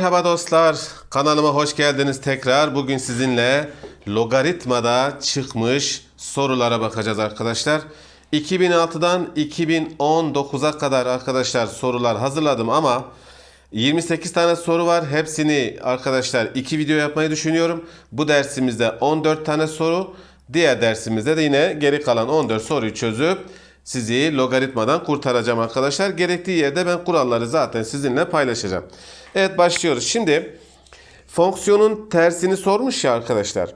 Merhaba dostlar, kanalıma hoş geldiniz tekrar. Bugün sizinle logaritmada çıkmış sorulara bakacağız arkadaşlar. 2006'dan 2019'a kadar arkadaşlar sorular hazırladım ama 28 tane soru var. Hepsini arkadaşlar iki video yapmayı düşünüyorum. Bu dersimizde 14 tane soru, diğer dersimizde de yine geri kalan 14 soruyu çözüp sizi logaritmadan kurtaracağım arkadaşlar. Gerektiği yerde ben kuralları zaten sizinle paylaşacağım. Evet başlıyoruz. Şimdi fonksiyonun tersini sormuş ya arkadaşlar.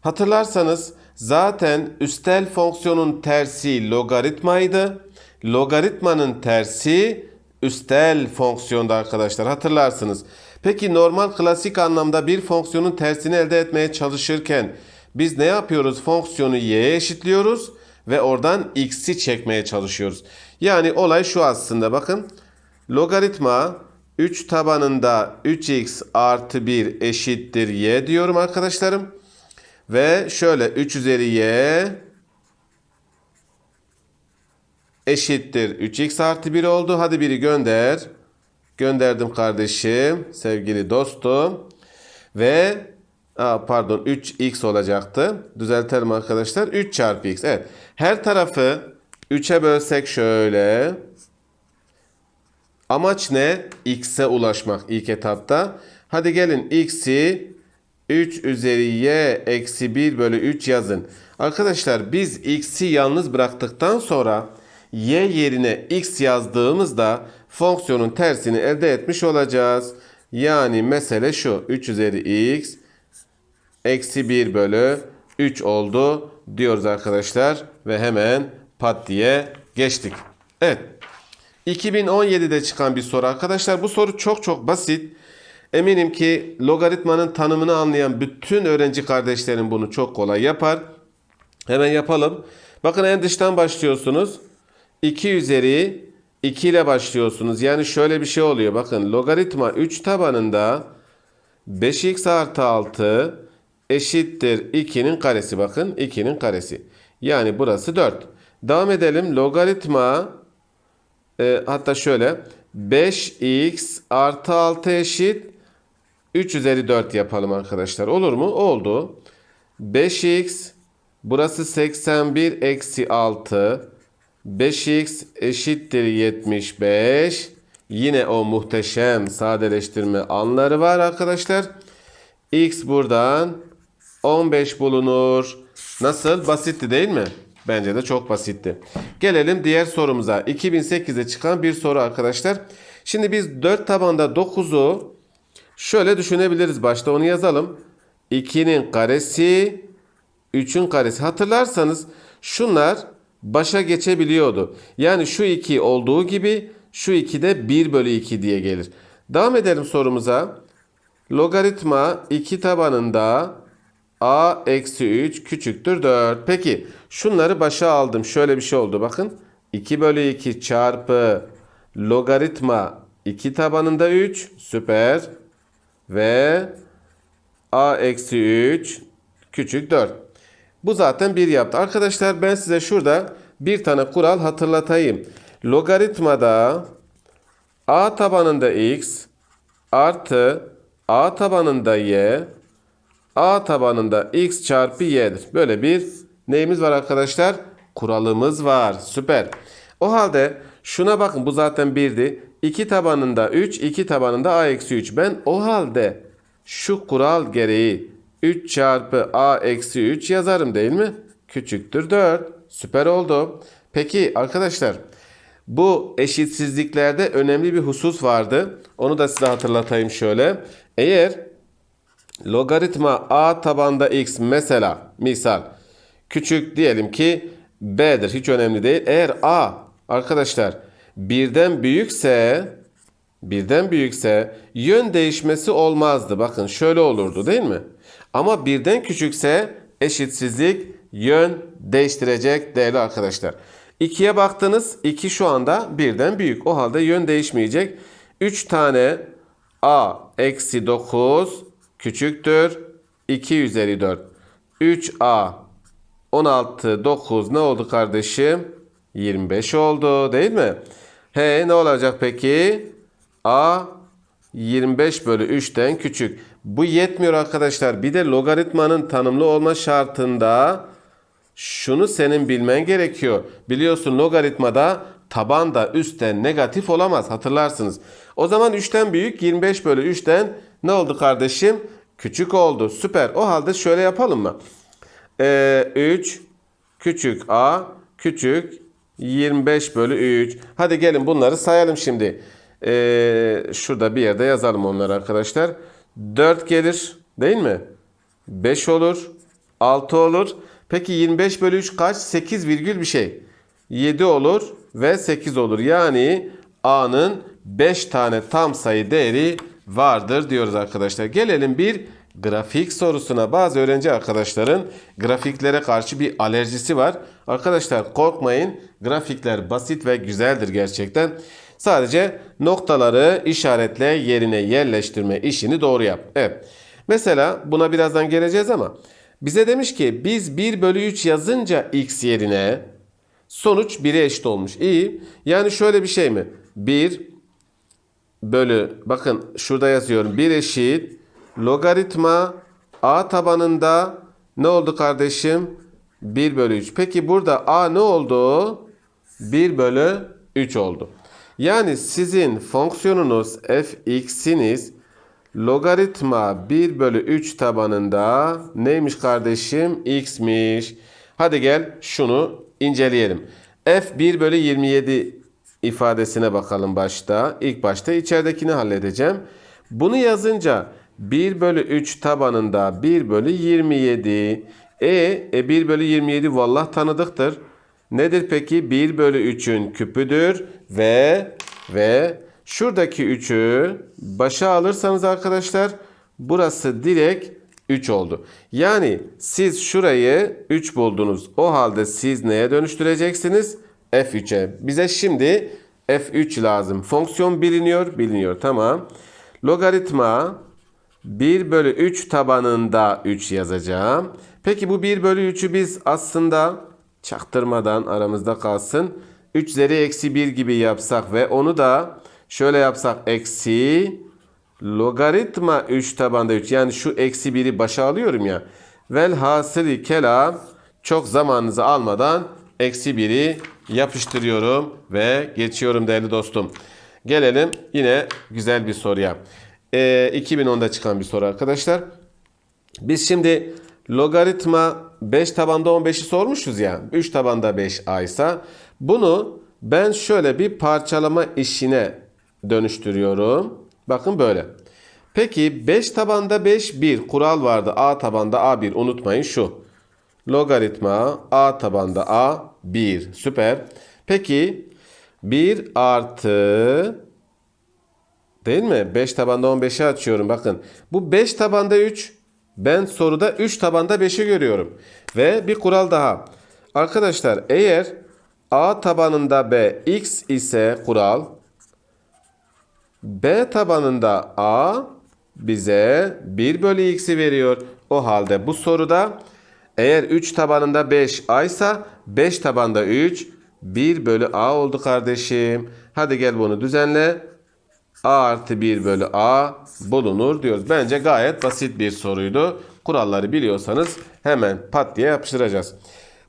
Hatırlarsanız zaten üstel fonksiyonun tersi logaritmaydı. Logaritmanın tersi üstel fonksiyonda arkadaşlar hatırlarsınız. Peki normal klasik anlamda bir fonksiyonun tersini elde etmeye çalışırken biz ne yapıyoruz? Fonksiyonu y'ye eşitliyoruz ve oradan x'i çekmeye çalışıyoruz. Yani olay şu aslında bakın. Logaritma 3 tabanında 3x artı 1 eşittir y diyorum arkadaşlarım. Ve şöyle 3 üzeri y eşittir 3x artı 1 oldu. Hadi biri gönder. Gönderdim kardeşim, sevgili dostum. Ve aa, pardon 3x olacaktı. Düzeltelim arkadaşlar. 3 çarpı x. Evet. Her tarafı 3'e bölsek şöyle. Amaç ne? X'e ulaşmak ilk etapta. Hadi gelin x'i 3 üzeri y eksi 1 bölü 3 yazın. Arkadaşlar biz x'i yalnız bıraktıktan sonra y yerine x yazdığımızda fonksiyonun tersini elde etmiş olacağız. Yani mesele şu 3 üzeri x eksi 1 bölü 3 oldu diyoruz arkadaşlar. Ve hemen pat diye geçtik. Evet. 2017'de çıkan bir soru arkadaşlar. Bu soru çok çok basit. Eminim ki logaritmanın tanımını anlayan bütün öğrenci kardeşlerim bunu çok kolay yapar. Hemen yapalım. Bakın en dıştan başlıyorsunuz. 2 üzeri 2 ile başlıyorsunuz. Yani şöyle bir şey oluyor. Bakın logaritma 3 tabanında 5x artı 6 eşittir 2'nin karesi. Bakın 2'nin karesi. Yani burası 4. Devam edelim. Logaritma e, hatta şöyle 5x artı 6 eşit 3 üzeri 4 yapalım arkadaşlar. Olur mu? Oldu. 5x burası 81 eksi 6 5x eşittir 75 yine o muhteşem sadeleştirme anları var arkadaşlar. x buradan 15 bulunur. Nasıl? Basitti değil mi? Bence de çok basitti. Gelelim diğer sorumuza. 2008'de çıkan bir soru arkadaşlar. Şimdi biz 4 tabanda 9'u şöyle düşünebiliriz. Başta onu yazalım. 2'nin karesi 3'ün karesi. Hatırlarsanız şunlar başa geçebiliyordu. Yani şu 2 olduğu gibi şu 2 de 1 bölü 2 diye gelir. Devam edelim sorumuza. Logaritma 2 tabanında a eksi 3 küçüktür 4. Peki şunları başa aldım. Şöyle bir şey oldu bakın. 2 bölü 2 çarpı logaritma 2 tabanında 3 süper ve a eksi 3 küçük 4. Bu zaten 1 yaptı. Arkadaşlar ben size şurada bir tane kural hatırlatayım. Logaritmada a tabanında x artı a tabanında y a tabanında x çarpı y'dir. Böyle bir neyimiz var arkadaşlar? Kuralımız var. Süper. O halde şuna bakın bu zaten 1'di. 2 tabanında 3, 2 tabanında a eksi 3. Ben o halde şu kural gereği 3 çarpı a eksi 3 yazarım değil mi? Küçüktür 4. Süper oldu. Peki arkadaşlar bu eşitsizliklerde önemli bir husus vardı. Onu da size hatırlatayım şöyle. Eğer logaritma a tabanda x mesela misal küçük diyelim ki b'dir hiç önemli değil. Eğer a arkadaşlar birden büyükse birden büyükse yön değişmesi olmazdı. Bakın şöyle olurdu değil mi? Ama birden küçükse eşitsizlik yön değiştirecek değerli arkadaşlar. 2'ye baktınız 2 şu anda birden büyük. O halde yön değişmeyecek. 3 tane a eksi 9 küçüktür 2 üzeri 4. 3a 16 9 ne oldu kardeşim? 25 oldu değil mi? He ne olacak peki? a 25 bölü 3'ten küçük. Bu yetmiyor arkadaşlar. Bir de logaritmanın tanımlı olma şartında şunu senin bilmen gerekiyor. Biliyorsun logaritmada taban da üstten negatif olamaz hatırlarsınız. O zaman 3'ten büyük 25 bölü 3'ten ne oldu kardeşim? Küçük oldu. Süper. O halde şöyle yapalım mı? Ee, 3 küçük a küçük 25 bölü 3. Hadi gelin bunları sayalım şimdi. Ee, şurada bir yerde yazalım onları arkadaşlar. 4 gelir değil mi? 5 olur. 6 olur. Peki 25 bölü 3 kaç? 8 virgül bir şey. 7 olur ve 8 olur. Yani A'nın 5 tane tam sayı değeri vardır diyoruz arkadaşlar. Gelelim bir grafik sorusuna. Bazı öğrenci arkadaşların grafiklere karşı bir alerjisi var. Arkadaşlar korkmayın. Grafikler basit ve güzeldir gerçekten. Sadece noktaları işaretle yerine yerleştirme işini doğru yap. Evet. Mesela buna birazdan geleceğiz ama bize demiş ki biz 1 bölü 3 yazınca x yerine sonuç 1'e eşit olmuş. İyi. Yani şöyle bir şey mi? 1 bölü bakın şurada yazıyorum 1 eşit logaritma a tabanında ne oldu kardeşim? 1 bölü 3. Peki burada a ne oldu? 1 bölü 3 oldu. Yani sizin fonksiyonunuz fx'iniz logaritma 1 bölü 3 tabanında neymiş kardeşim? x'miş. Hadi gel şunu inceleyelim. f 1 bölü 27 ifadesine bakalım başta. İlk başta içeridekini halledeceğim. Bunu yazınca 1 bölü 3 tabanında 1 bölü 27. E, e 1 bölü 27 vallah tanıdıktır. Nedir peki? 1 bölü 3'ün küpüdür ve ve şuradaki 3'ü başa alırsanız arkadaşlar burası direkt 3 oldu. Yani siz şurayı 3 buldunuz. O halde siz neye dönüştüreceksiniz? F3'e. Bize şimdi F3 lazım. Fonksiyon biliniyor. Biliniyor. Tamam. Logaritma 1 bölü 3 tabanında 3 yazacağım. Peki bu 1 bölü 3'ü biz aslında çaktırmadan aramızda kalsın. 3 üzeri eksi 1 gibi yapsak ve onu da şöyle yapsak eksi logaritma 3 tabanda 3 yani şu eksi 1'i başa alıyorum ya. Velhasılı kelam çok zamanınızı almadan eksi 1'i yapıştırıyorum ve geçiyorum değerli dostum. Gelelim yine güzel bir soruya. Ee, 2010'da çıkan bir soru arkadaşlar. Biz şimdi logaritma 5 tabanda 15'i sormuşuz ya. 3 tabanda 5 a ise bunu ben şöyle bir parçalama işine dönüştürüyorum. Bakın böyle. Peki 5 tabanda 5 1 kural vardı. A tabanda A1 unutmayın şu. Logaritma A tabanda A 1. Süper. Peki 1 artı değil mi? 5 tabanda 15'i açıyorum. Bakın bu 5 tabanda 3. Ben soruda 3 tabanda 5'i görüyorum. Ve bir kural daha. Arkadaşlar eğer A tabanında B x ise kural B tabanında A bize 1 bölü x'i veriyor. O halde bu soruda eğer 3 tabanında 5 A ise 5 tabanda 3 1 bölü A oldu kardeşim. Hadi gel bunu düzenle. A artı 1 bölü A bulunur diyoruz. Bence gayet basit bir soruydu. Kuralları biliyorsanız hemen pat diye yapıştıracağız.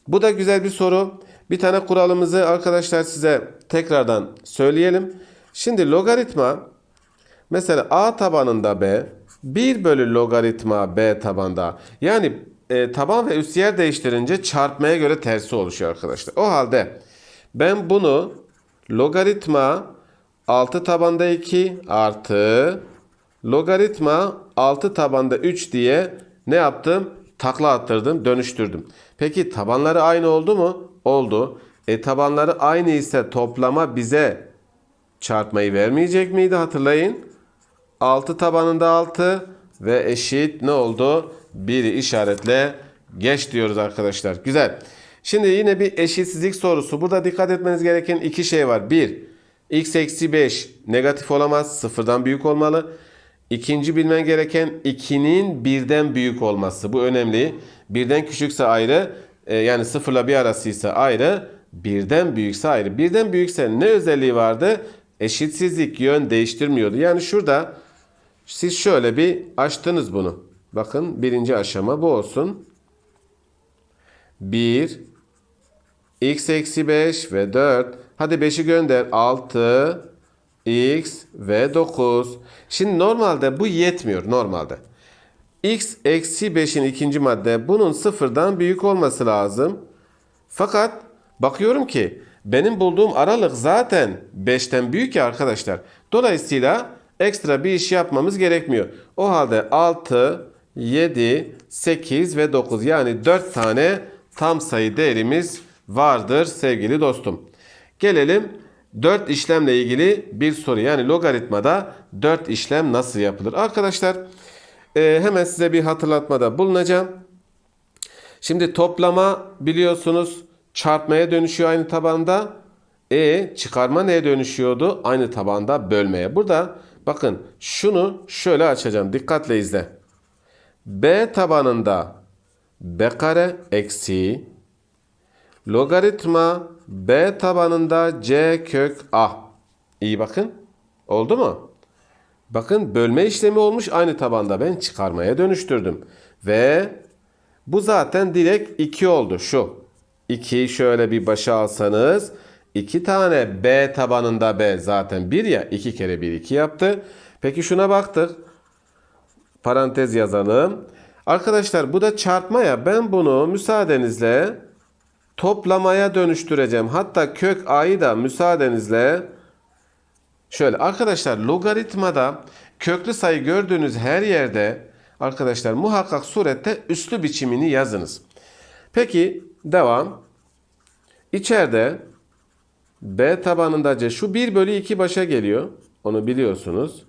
Bu da güzel bir soru. Bir tane kuralımızı arkadaşlar size tekrardan söyleyelim. Şimdi logaritma mesela A tabanında B 1 bölü logaritma B tabanda yani e, taban ve üst yer değiştirince çarpmaya göre tersi oluşuyor arkadaşlar. O halde ben bunu logaritma 6 tabanda 2 artı logaritma 6 tabanda 3 diye ne yaptım? Takla attırdım, dönüştürdüm. Peki tabanları aynı oldu mu? Oldu. E tabanları aynı ise toplama bize çarpmayı vermeyecek miydi hatırlayın. 6 tabanında 6 ve eşit ne oldu? 1'i işaretle geç diyoruz arkadaşlar. Güzel. Şimdi yine bir eşitsizlik sorusu. Burada dikkat etmeniz gereken iki şey var. 1. x eksi 5 negatif olamaz. Sıfırdan büyük olmalı. İkinci bilmen gereken 2'nin birden büyük olması. Bu önemli. Birden küçükse ayrı. e, yani sıfırla bir arasıysa ayrı. Birden büyükse ayrı. Birden büyükse ne özelliği vardı? Eşitsizlik yön değiştirmiyordu. Yani şurada Siz şöyle bir açtınız bunu. Bakın birinci aşama bu olsun. 1 x eksi 5 ve 4. Hadi 5'i gönder. 6 x ve 9. Şimdi normalde bu yetmiyor normalde. x eksi 5'in ikinci madde bunun sıfırdan büyük olması lazım. Fakat bakıyorum ki benim bulduğum aralık zaten 5'ten büyük ya arkadaşlar. Dolayısıyla ekstra bir iş yapmamız gerekmiyor. O halde 6, 7, 8 ve 9 yani 4 tane tam sayı değerimiz vardır sevgili dostum. Gelelim 4 işlemle ilgili bir soru. Yani logaritmada 4 işlem nasıl yapılır? Arkadaşlar e, hemen size bir hatırlatmada bulunacağım. Şimdi toplama biliyorsunuz çarpmaya dönüşüyor aynı tabanda. E çıkarma neye dönüşüyordu? Aynı tabanda bölmeye. Burada bakın şunu şöyle açacağım. Dikkatle izle. B tabanında B kare eksi logaritma B tabanında C kök A. İyi bakın. Oldu mu? Bakın bölme işlemi olmuş aynı tabanda ben çıkarmaya dönüştürdüm. Ve bu zaten direkt 2 oldu şu. 2'yi şöyle bir başa alsanız 2 tane B tabanında B zaten 1 ya 2 kere 1 2 yaptı. Peki şuna baktık. Parantez yazalım. Arkadaşlar bu da çarpma ya ben bunu müsaadenizle toplamaya dönüştüreceğim. Hatta kök a'yı da müsaadenizle şöyle arkadaşlar logaritmada köklü sayı gördüğünüz her yerde arkadaşlar muhakkak surette üslü biçimini yazınız. Peki devam. İçeride B tabanında C şu 1 bölü 2 başa geliyor. Onu biliyorsunuz.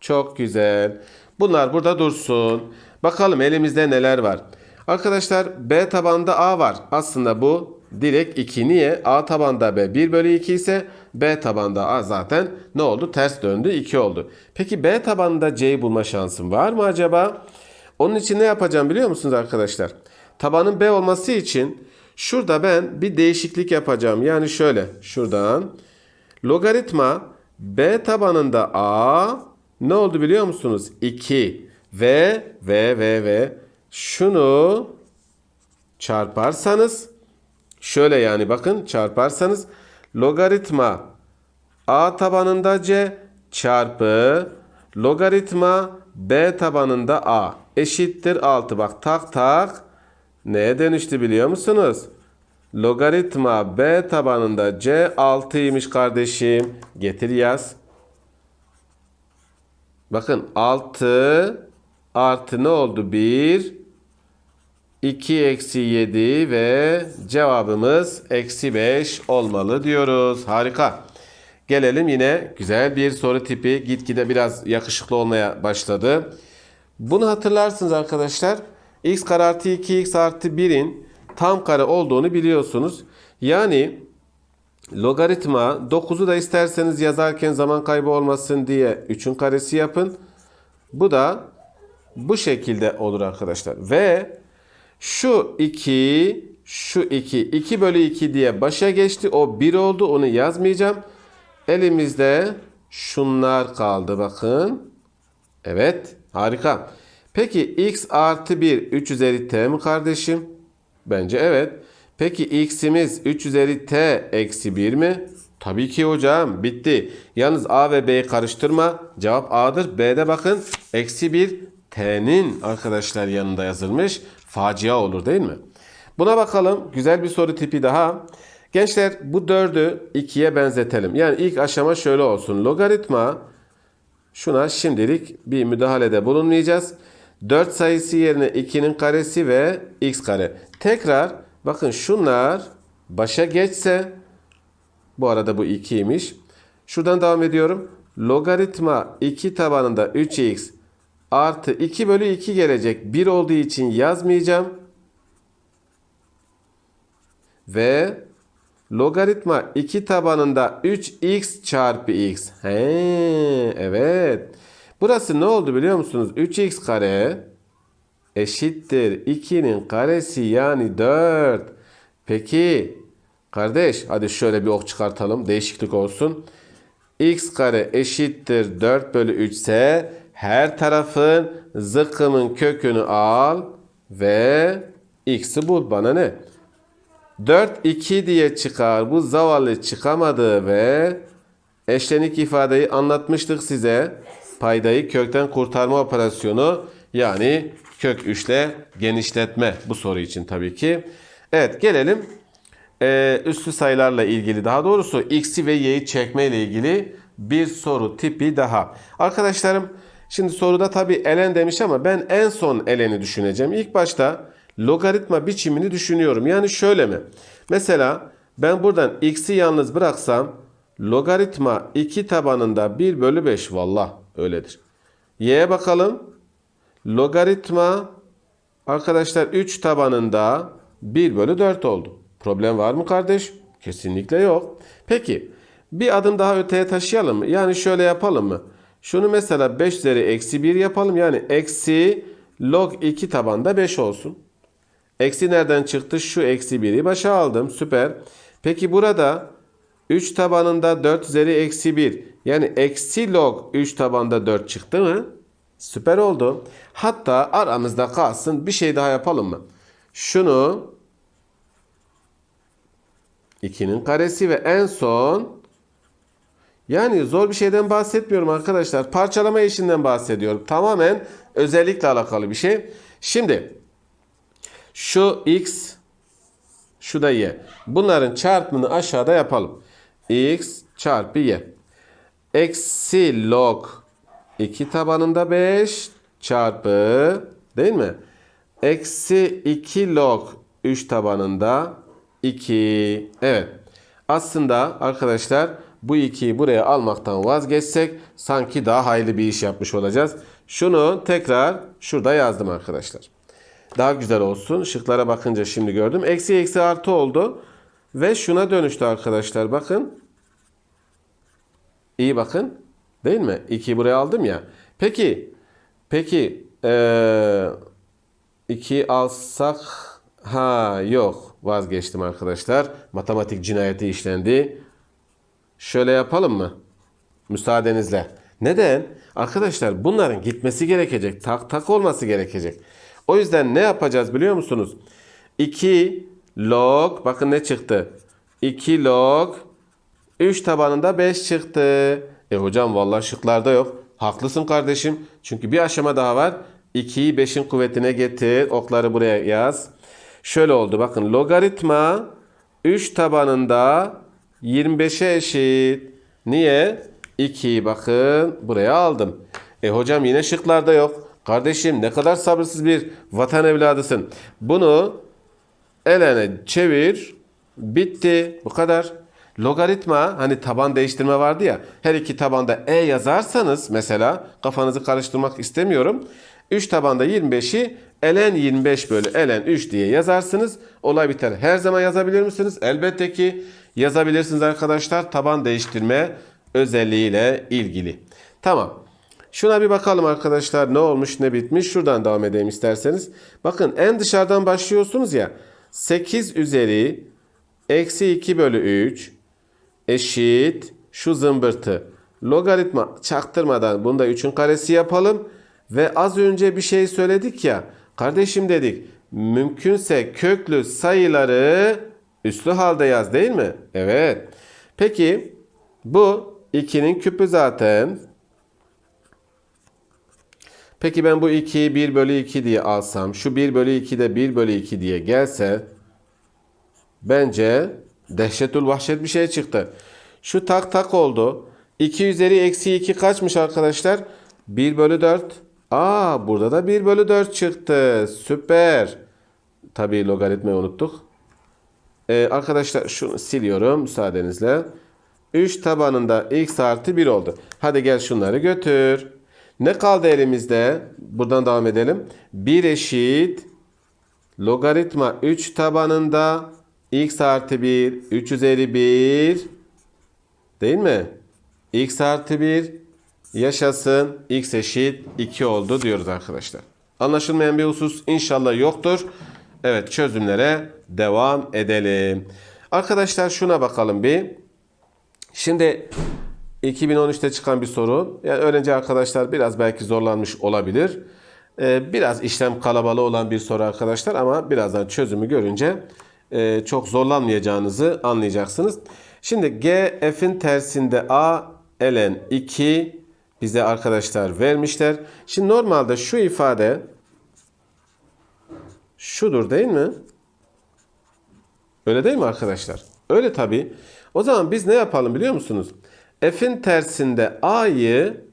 Çok güzel. Bunlar burada dursun. Bakalım elimizde neler var. Arkadaşlar B tabanda A var. Aslında bu direkt 2. Niye? A tabanda B 1 bölü 2 ise B tabanda A zaten ne oldu? Ters döndü 2 oldu. Peki B tabanında C'yi bulma şansım var mı acaba? Onun için ne yapacağım biliyor musunuz arkadaşlar? Tabanın B olması için şurada ben bir değişiklik yapacağım. Yani şöyle şuradan logaritma B tabanında A ne oldu biliyor musunuz? 2 ve ve ve ve şunu çarparsanız şöyle yani bakın çarparsanız logaritma A tabanında C çarpı logaritma B tabanında A eşittir 6. Bak tak tak neye dönüştü biliyor musunuz? Logaritma B tabanında C 6'ymış kardeşim. Getir yaz. Bakın 6 artı ne oldu? 1 2 eksi 7 ve cevabımız eksi 5 olmalı diyoruz. Harika. Gelelim yine güzel bir soru tipi. Gitgide biraz yakışıklı olmaya başladı. Bunu hatırlarsınız arkadaşlar. x kare artı 2x artı 1'in tam kare olduğunu biliyorsunuz. Yani logaritma 9'u da isterseniz yazarken zaman kaybı olmasın diye 3'ün karesi yapın. Bu da bu şekilde olur arkadaşlar. Ve şu 2, şu 2, 2 bölü 2 diye başa geçti. O 1 oldu. Onu yazmayacağım. Elimizde şunlar kaldı bakın. Evet harika. Peki x artı 1 3 üzeri t mi kardeşim? Bence evet. Peki x'imiz 3 üzeri t eksi 1 mi? Tabii ki hocam bitti. Yalnız a ve b'yi karıştırma. Cevap a'dır. B'de bakın eksi 1 t'nin arkadaşlar yanında yazılmış. Facia olur değil mi? Buna bakalım. Güzel bir soru tipi daha. Gençler bu 4'ü 2'ye benzetelim. Yani ilk aşama şöyle olsun. Logaritma şuna şimdilik bir müdahalede bulunmayacağız. 4 sayısı yerine 2'nin karesi ve x kare. Tekrar bakın şunlar başa geçse bu arada bu 2'ymiş. Şuradan devam ediyorum. Logaritma 2 tabanında 3x artı 2 bölü 2 gelecek. 1 olduğu için yazmayacağım. Ve logaritma 2 tabanında 3x çarpı x. He, evet. Burası ne oldu biliyor musunuz? 3x kare eşittir 2'nin karesi yani 4. Peki kardeş hadi şöyle bir ok çıkartalım değişiklik olsun. x kare eşittir 4 bölü 3 ise her tarafın zıkkımın kökünü al ve x'i bul. Bana ne? 4 2 diye çıkar. Bu zavallı çıkamadı ve eşlenik ifadeyi anlatmıştık size. Paydayı kökten kurtarma operasyonu yani kök 3 ile genişletme bu soru için tabii ki. Evet gelelim ee, üslü sayılarla ilgili daha doğrusu x'i ve y'yi çekme ile ilgili bir soru tipi daha. Arkadaşlarım şimdi soruda tabii elen demiş ama ben en son eleni düşüneceğim. İlk başta logaritma biçimini düşünüyorum. Yani şöyle mi? Mesela ben buradan x'i yalnız bıraksam logaritma 2 tabanında 1 bölü 5 vallah öyledir. Y'ye bakalım. Logaritma arkadaşlar 3 tabanında 1 bölü 4 oldu. Problem var mı kardeş? Kesinlikle yok. Peki bir adım daha öteye taşıyalım mı? Yani şöyle yapalım mı? Şunu mesela 5 üzeri eksi 1 yapalım. Yani eksi log 2 tabanda 5 olsun. Eksi nereden çıktı? Şu eksi 1'i başa aldım. Süper. Peki burada 3 tabanında 4 üzeri eksi 1. Yani eksi log 3 tabanda 4 çıktı mı? Süper oldu. Hatta aramızda kalsın bir şey daha yapalım mı? Şunu 2'nin karesi ve en son yani zor bir şeyden bahsetmiyorum arkadaşlar. Parçalama işinden bahsediyorum. Tamamen özellikle alakalı bir şey. Şimdi şu x şu da y. Bunların çarpımını aşağıda yapalım. x çarpı y. Eksi log 2 tabanında 5 çarpı değil mi? Eksi 2 log 3 tabanında 2. Evet. Aslında arkadaşlar bu 2'yi buraya almaktan vazgeçsek sanki daha hayırlı bir iş yapmış olacağız. Şunu tekrar şurada yazdım arkadaşlar. Daha güzel olsun. Şıklara bakınca şimdi gördüm. Eksi eksi artı oldu. Ve şuna dönüştü arkadaşlar. Bakın. İyi bakın. Değil mi? 2'yi buraya aldım ya. Peki. Peki. Ee, 2 alsak. Ha yok. Vazgeçtim arkadaşlar. Matematik cinayeti işlendi. Şöyle yapalım mı? Müsaadenizle. Neden? Arkadaşlar bunların gitmesi gerekecek. Tak tak olması gerekecek. O yüzden ne yapacağız biliyor musunuz? 2 log bakın ne çıktı? 2 log 3 tabanında 5 çıktı. E hocam vallahi şıklarda yok. Haklısın kardeşim. Çünkü bir aşama daha var. 2'yi 5'in kuvvetine getir. Okları buraya yaz. Şöyle oldu bakın logaritma 3 tabanında 25'e eşit. Niye? 2'yi bakın buraya aldım. E hocam yine şıklarda yok. Kardeşim ne kadar sabırsız bir vatan evladısın. Bunu elene çevir. Bitti. Bu kadar. Logaritma hani taban değiştirme vardı ya. Her iki tabanda e yazarsanız mesela kafanızı karıştırmak istemiyorum. 3 tabanda 25'i elen 25 bölü elen 3 diye yazarsınız. Olay biter. Her zaman yazabilir misiniz? Elbette ki yazabilirsiniz arkadaşlar. Taban değiştirme özelliğiyle ilgili. Tamam. Şuna bir bakalım arkadaşlar ne olmuş ne bitmiş. Şuradan devam edeyim isterseniz. Bakın en dışarıdan başlıyorsunuz ya. 8 üzeri eksi 2 bölü 3 eşit şu zımbırtı. Logaritma çaktırmadan bunda 3'ün karesi yapalım. Ve az önce bir şey söyledik ya. Kardeşim dedik. Mümkünse köklü sayıları üslü halde yaz değil mi? Evet. Peki bu 2'nin küpü zaten. Peki ben bu 2'yi 1 bölü 2 diye alsam. Şu 1 bölü 2 de 1 bölü 2 diye gelse. Bence dehşetül vahşet bir şey çıktı. Şu tak tak oldu. 2 üzeri eksi 2 kaçmış arkadaşlar? 1 bölü 4. Aa burada da 1 bölü 4 çıktı. Süper. Tabii logaritmayı unuttuk. Ee, arkadaşlar şunu siliyorum müsaadenizle. 3 tabanında x artı 1 oldu. Hadi gel şunları götür. Ne kaldı elimizde? Buradan devam edelim. 1 eşit logaritma 3 tabanında x artı 1 3 üzeri 1 değil mi? x artı 1 yaşasın x eşit 2 oldu diyoruz arkadaşlar. Anlaşılmayan bir husus inşallah yoktur. Evet çözümlere devam edelim. Arkadaşlar şuna bakalım bir. Şimdi 2013'te çıkan bir soru. Yani öğrenci arkadaşlar biraz belki zorlanmış olabilir. Ee, biraz işlem kalabalığı olan bir soru arkadaşlar ama birazdan çözümü görünce e, çok zorlanmayacağınızı anlayacaksınız. Şimdi G F'in tersinde A ln 2 bize arkadaşlar vermişler. Şimdi normalde şu ifade şudur değil mi? Öyle değil mi arkadaşlar? Öyle tabii. O zaman biz ne yapalım biliyor musunuz? F'in tersinde A'yı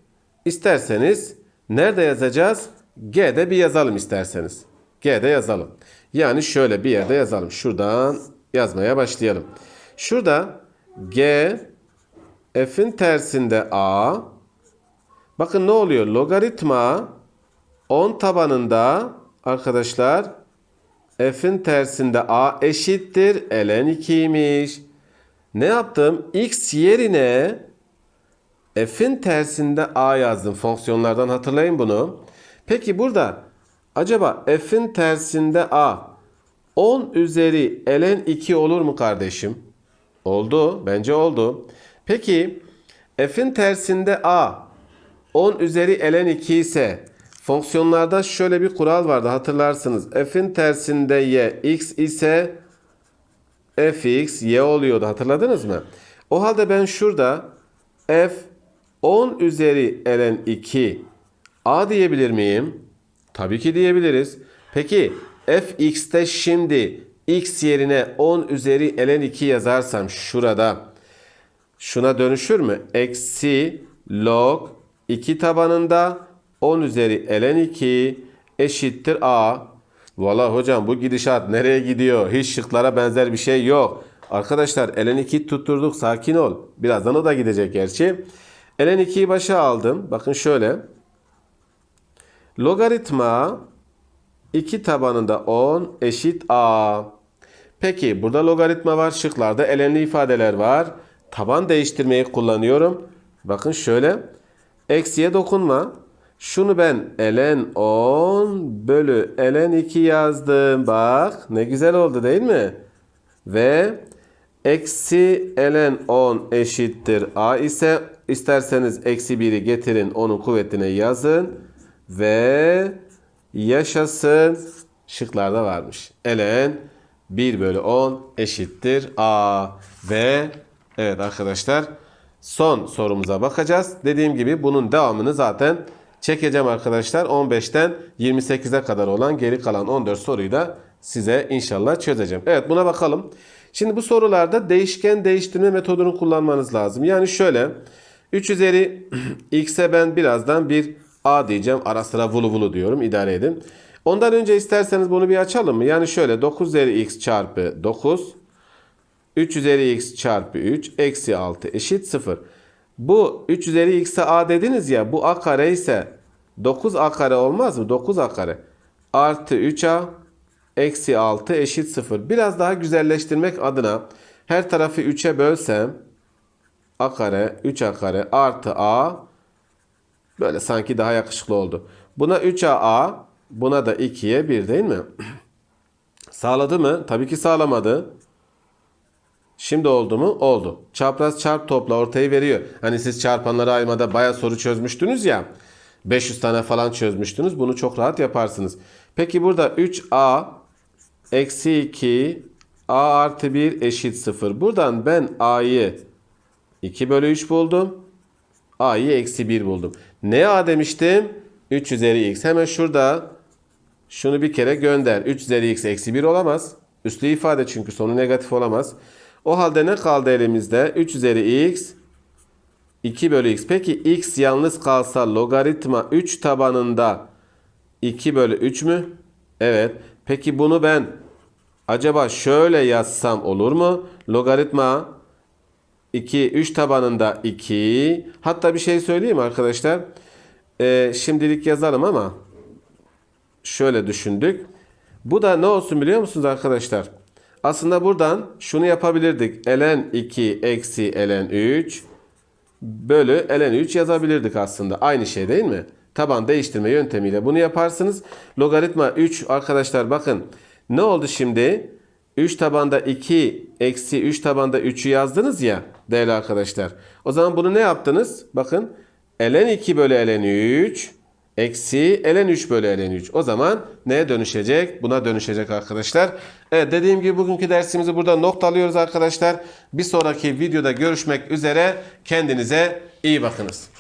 isterseniz nerede yazacağız? G'de bir yazalım isterseniz. G'de yazalım. Yani şöyle bir yerde yazalım. Şuradan yazmaya başlayalım. Şurada G F'in tersinde A Bakın ne oluyor? Logaritma 10 tabanında arkadaşlar f'in tersinde a eşittir ln 2'ymiş. Ne yaptım? x yerine f'in tersinde a yazdım. Fonksiyonlardan hatırlayın bunu. Peki burada acaba f'in tersinde a 10 üzeri ln 2 olur mu kardeşim? Oldu. Bence oldu. Peki f'in tersinde a 10 üzeri ln 2 ise fonksiyonlarda şöyle bir kural vardı hatırlarsınız. F'in tersinde y x ise fx y oluyordu hatırladınız mı? O halde ben şurada f 10 üzeri ln 2 a diyebilir miyim? Tabii ki diyebiliriz. Peki fx'te şimdi x yerine 10 üzeri ln 2 yazarsam şurada şuna dönüşür mü? Eksi log 2 tabanında 10 üzeri ln 2 eşittir a. Valla hocam bu gidişat nereye gidiyor? Hiç şıklara benzer bir şey yok. Arkadaşlar ln 2 tutturduk sakin ol. Birazdan o da gidecek gerçi. Ln 2'yi başa aldım. Bakın şöyle. Logaritma 2 tabanında 10 eşit a. Peki burada logaritma var. Şıklarda ln'li ifadeler var. Taban değiştirmeyi kullanıyorum. Bakın şöyle. Eksiye dokunma. Şunu ben ln 10 bölü ln 2 yazdım. Bak ne güzel oldu değil mi? Ve eksi ln 10 eşittir a ise isterseniz eksi 1'i getirin onun kuvvetine yazın. Ve yaşasın şıklarda varmış. ln 1 bölü 10 eşittir a. Ve evet arkadaşlar son sorumuza bakacağız. Dediğim gibi bunun devamını zaten çekeceğim arkadaşlar. 15'ten 28'e kadar olan geri kalan 14 soruyu da size inşallah çözeceğim. Evet buna bakalım. Şimdi bu sorularda değişken değiştirme metodunu kullanmanız lazım. Yani şöyle 3 üzeri x'e ben birazdan bir a diyeceğim. Ara sıra vulu vulu diyorum. idare edin. Ondan önce isterseniz bunu bir açalım mı? Yani şöyle 9 üzeri x çarpı 9 3 üzeri x çarpı 3 eksi 6 eşit 0. Bu 3 üzeri x'e a dediniz ya bu a kare ise 9 a kare olmaz mı? 9 a kare artı 3a eksi 6 eşit 0. Biraz daha güzelleştirmek adına her tarafı 3'e bölsem a kare 3a kare artı a böyle sanki daha yakışıklı oldu. Buna 3a a buna da 2'ye 1 değil mi? Sağladı mı? Tabii ki sağlamadı. Şimdi oldu mu? Oldu. Çapraz çarp topla ortayı veriyor. Hani siz çarpanları aymada baya soru çözmüştünüz ya. 500 tane falan çözmüştünüz. Bunu çok rahat yaparsınız. Peki burada 3a eksi 2 a artı 1 eşit 0. Buradan ben a'yı 2 bölü 3 buldum. a'yı eksi 1 buldum. Ne a demiştim? 3 üzeri x. Hemen şurada şunu bir kere gönder. 3 üzeri x eksi 1 olamaz. Üslü ifade çünkü sonu negatif olamaz. O halde ne kaldı elimizde? 3 üzeri x 2 bölü x. Peki x yalnız kalsa logaritma 3 tabanında 2 bölü 3 mü? Evet. Peki bunu ben acaba şöyle yazsam olur mu? Logaritma 2, 3 tabanında 2. Hatta bir şey söyleyeyim arkadaşlar. Ee, şimdilik yazalım ama şöyle düşündük. Bu da ne olsun biliyor musunuz arkadaşlar? Aslında buradan şunu yapabilirdik. ln 2 eksi ln 3 bölü ln 3 yazabilirdik aslında. Aynı şey değil mi? Taban değiştirme yöntemiyle bunu yaparsınız. Logaritma 3 arkadaşlar bakın ne oldu şimdi? 3 tabanda 2 eksi 3 tabanda 3'ü yazdınız ya değerli arkadaşlar. O zaman bunu ne yaptınız? Bakın ln 2 bölü ln 3 eksi ln 3 bölü ln 3. O zaman neye dönüşecek? Buna dönüşecek arkadaşlar. Evet dediğim gibi bugünkü dersimizi burada noktalıyoruz arkadaşlar. Bir sonraki videoda görüşmek üzere. Kendinize iyi bakınız.